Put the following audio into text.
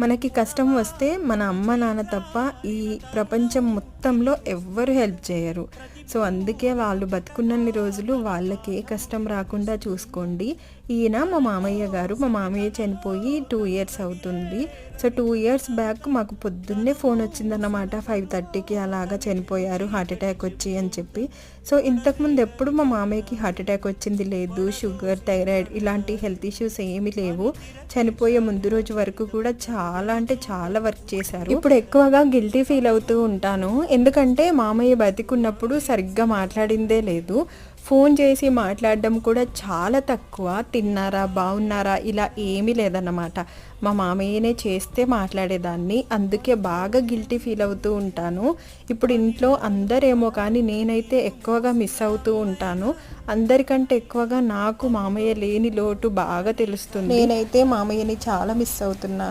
మనకి కష్టం వస్తే మన అమ్మ నాన్న తప్ప ఈ ప్రపంచం మొత్తంలో ఎవ్వరు హెల్ప్ చేయరు. సో అందుకే వాళ్ళు బతుకున్నన్ని రోజులు వాళ్ళకి ఏ కష్టం రాకుండా చూసుకోండి. ఈయన మా మామయ్య గారు మా మామయ్య చనిపోయి టూ ఇయర్స్ అవుతుంది. సో టూ ఇయర్స్ బ్యాక్ మాకు పొద్దున్నే ఫోన్ వచ్చిందన్నమాట ఫైవ్ థర్టీకి అలాగా చనిపోయారు హార్ట్ అటాక్ వచ్చి అని చెప్పి. సో ఇంతకుముందు ఎప్పుడు మా మామయ్యకి హార్ట్ అటాక్ వచ్చింది లేదు షుగర్ థైరాయిడ్ ఇలాంటి హెల్త్ ఇష్యూస్ ఏమీ లేవు. చనిపోయే ముందు రోజు వరకు కూడా చాలా అంటే చాలా వర్క్ చేశారు. ఇప్పుడు ఎక్కువగా గిల్టీ ఫీల్ అవుతూ ఉంటాను. ఎందుకంటే మామయ్య బతికున్నప్పుడు సరిగ్గా మాట్లాడిందే లేదు. ఫోన్ చేసి మాట్లాడడం కూడా చాలా తక్కువ. తిన్నారా? బాగున్నారా? ఇలా ఏమీ లేదన్నమాట. మా మామయ్యనే చేస్తే మాట్లాడేదాన్ని. అందుకే బాగా గిల్టీ ఫీల్ అవుతూ ఉంటాను. ఇప్పుడు ఇంట్లో అందరేమో కానీ నేనైతే ఎక్కువగా మిస్ అవుతూ ఉంటాను. అందరికంటే ఎక్కువగా నాకు మామయ్య లేని లోటు బాగా తెలుస్తుంది. నేనైతే మామయ్యని చాలా మిస్ అవుతున్నాను.